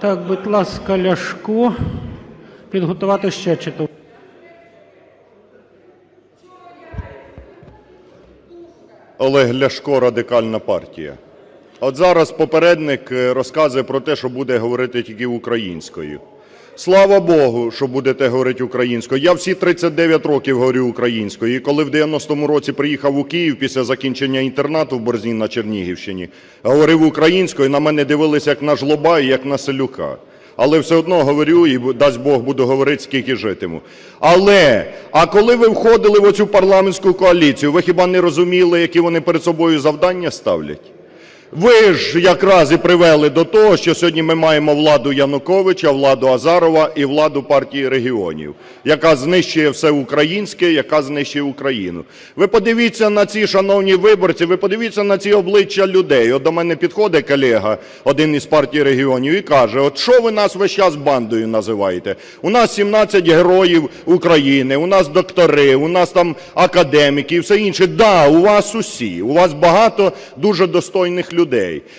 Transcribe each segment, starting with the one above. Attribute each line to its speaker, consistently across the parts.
Speaker 1: Так, будь ласка, Ляшко. Підготувати ще читу.
Speaker 2: Олег Ляшко, Радикальна партія. От зараз попередник е, розказує про те, що буде говорити тільки українською. Слава Богу, що будете говорити українською. Я всі 39 років говорю українською. І коли в 90-му році приїхав у Київ після закінчення інтернату в Борзні на Чернігівщині, говорив українською, на мене дивилися як на жлоба і як на селюка. Але все одно говорю і дасть Бог буду говорити, скільки житиму. Але, а коли ви входили в оцю парламентську коаліцію, ви хіба не розуміли, які вони перед собою завдання ставлять? Ви ж якраз і привели до того, що сьогодні ми маємо владу Януковича, владу Азарова і владу партії регіонів, яка знищує все українське, яка знищує Україну. Ви подивіться на ці шановні виборці, ви подивіться на ці обличчя людей. От до мене підходить колега, один із партії регіонів, і каже: От що ви нас весь час бандою називаєте? У нас 17 героїв України, у нас доктори, у нас там академіки і все інше. Да, у вас усі, у вас багато дуже достойних людей.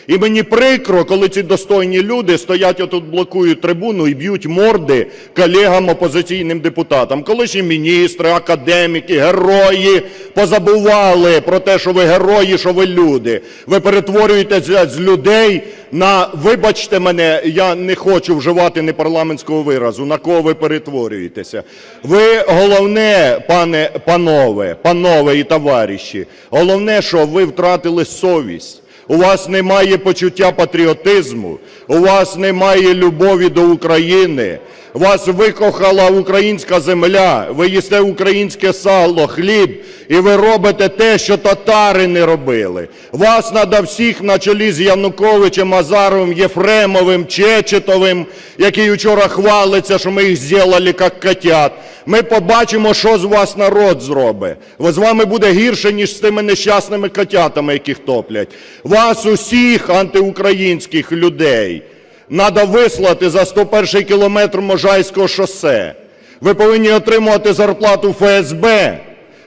Speaker 2: І мені прикро, коли ці достойні люди стоять отут, блокують трибуну і б'ють морди колегам опозиційним депутатам. Колишні міністри, академіки, герої позабували про те, що ви герої, що ви люди. Ви перетворюєтеся з людей на, вибачте мене, я не хочу вживати непарламентського виразу, на кого ви перетворюєтеся. Ви головне, пане, панове, панове і товариші, головне, що ви втратили совість. У вас немає почуття патріотизму, у вас немає любові до України, вас викохала українська земля, ви їсте українське сало, хліб, і ви робите те, що татари не робили. Вас треба всіх на чолі з Януковичем, Азаровим, Єфремовим, Чечетовим, який вчора хвалиться, що ми їх зробили як котят. Ми побачимо, що з вас народ зробить. З вами буде гірше, ніж з тими нещасними котятами, яких топлять. Вас усіх антиукраїнських людей треба вислати за 101 кілометр Можайського шосе. Ви повинні отримувати зарплату ФСБ.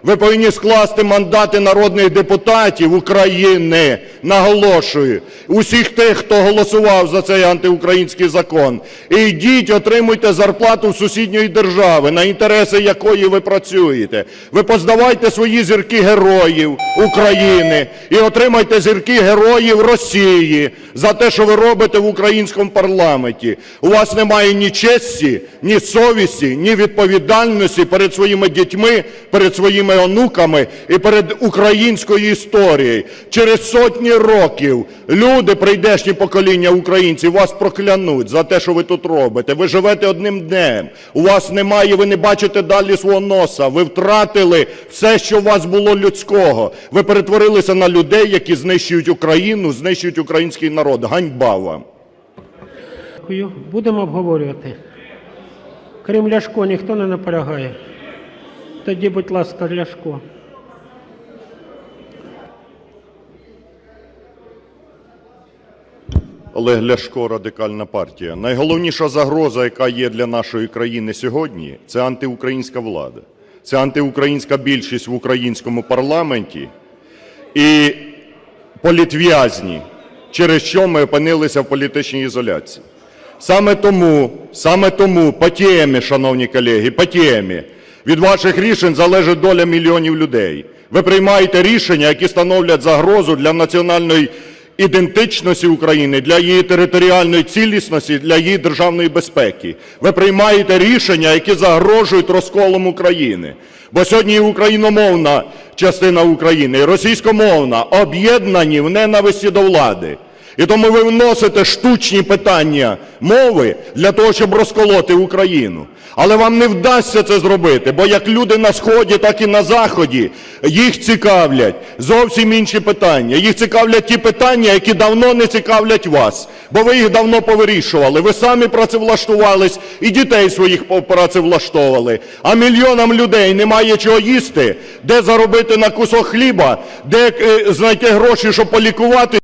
Speaker 2: Ви повинні скласти мандати народних депутатів України, наголошую, усіх тих, хто голосував за цей антиукраїнський закон. І йдіть, отримуйте зарплату сусідньої держави, на інтереси якої ви працюєте. Ви поздавайте свої зірки героїв України і отримайте зірки героїв Росії за те, що ви робите в українському парламенті. У вас немає ні честі, ні совісті, ні відповідальності перед своїми дітьми, перед своїми онуками і перед українською історією. Через сотні років люди, прийдешні покоління українців, вас проклянуть за те, що ви тут робите. Ви живете одним днем. У вас немає, ви не бачите далі свого носа. Ви втратили все, що у вас було людського. Ви перетворилися на людей, які знищують Україну, знищують український народ. Ганьба вам!
Speaker 1: Будемо обговорювати. Крім Ляшко, ніхто не наполягає. Тоді, будь ласка, Ляшко.
Speaker 2: Олег Ляшко, Радикальна партія. Найголовніша загроза, яка є для нашої країни сьогодні, це антиукраїнська влада. Це антиукраїнська більшість в українському парламенті і політв'язні, через що ми опинилися в політичній ізоляції. Саме тому, саме тому, по темі, шановні колеги, по темі, від ваших рішень залежить доля мільйонів людей. Ви приймаєте рішення, які становлять загрозу для національної ідентичності України, для її територіальної цілісності, для її державної безпеки. Ви приймаєте рішення, які загрожують розколом України. Бо сьогодні україномовна частина України, російськомовна об'єднані в ненависті до влади. І тому ви вносите штучні питання мови для того, щоб розколоти Україну. Але вам не вдасться це зробити, бо як люди на Сході, так і на Заході, їх цікавлять зовсім інші питання. Їх цікавлять ті питання, які давно не цікавлять вас, бо ви їх давно повирішували. Ви самі працевлаштувались і дітей своїх працевлаштовували. А мільйонам людей немає чого їсти, де заробити на кусок хліба, де е, знайти гроші, щоб полікувати